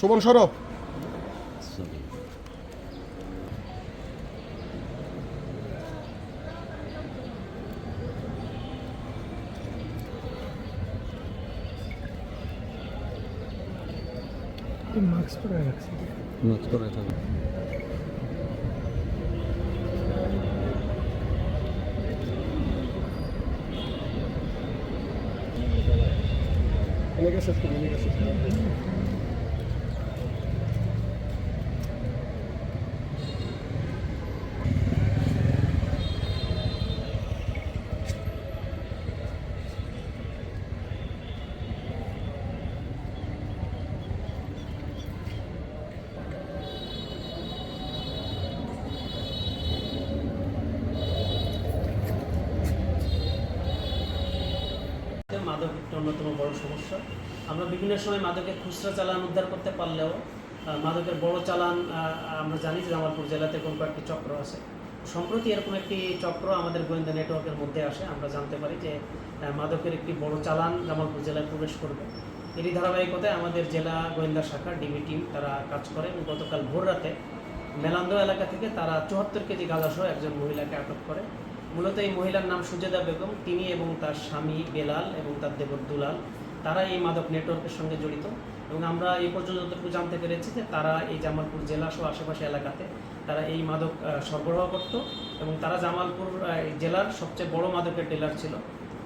সুমন সরব। মাস্ক পরে রাখছি। নোট করে থাকবে এনেকে শেষ শেষ করুন মাদক একটা অন্যতম বড় সমস্যা। আমরা বিভিন্ন সময় মাদকের খুচরা চালান উদ্ধার করতে পারলেও মাদকের বড় চালান আমরা জানি যে জামালপুর জেলাতে কোন কয়েকটি চক্র আছে। সম্প্রতি এরকম একটি চক্র আমাদের গোয়েন্দা নেটওয়ার্কের মধ্যে আসে, আমরা জানতে পারি যে মাদকের একটি বড় চালান জামালপুর জেলায় প্রবেশ করবে। এরই ধারাবাহিকতায় আমাদের জেলা গোয়েন্দা শাখা ডিবি টিম তারা কাজ করে এবং গতকাল ভোর রাতে মেলান্দ এলাকা থেকে তারা চুয়াত্তর কেজি গাঁজাসহ একজন মহিলাকে আটক করে। মূলত এই মহিলার নাম সুজেদা বেগম। তিনি এবং তার স্বামী বেলাল এবং তার দেবর দুলাল তারা এই মাদক নেটওয়ার্কের সঙ্গে জড়িত। এবং আমরা এই পর্যন্ত যতটুকু জানতে পেরেছি যে তারা এই জামালপুর জেলা সহ আশেপাশে এলাকাতে তারা এই মাদক সরবরাহ করত। এবং তারা জামালপুর জেলার সবচেয়ে বড় মাদকের ডিলার ছিল।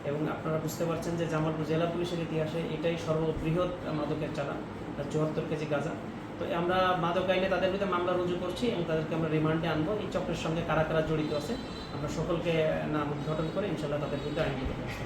এবং আপনারা বুঝতে পারছেন যে জামালপুর জেলা পুলিশের ইতিহাসে এটাই সর্ববৃহৎ মাদকের চালান চুয়াত্তর কেজি গাঁজা। তো আমরা মাদক আইনে তাদের বিরুদ্ধে মামলা রুজু করছি এবং তাদেরকে আমরা রিমান্ডে আনব। এই চক্রের সঙ্গে কারা কারা জড়িত আছে, আমরা সকলকে নাম উদ্ঘাটন করে ইনশাল্লাহ তাদের বিরুদ্ধে আইনগত ব্যবস্থা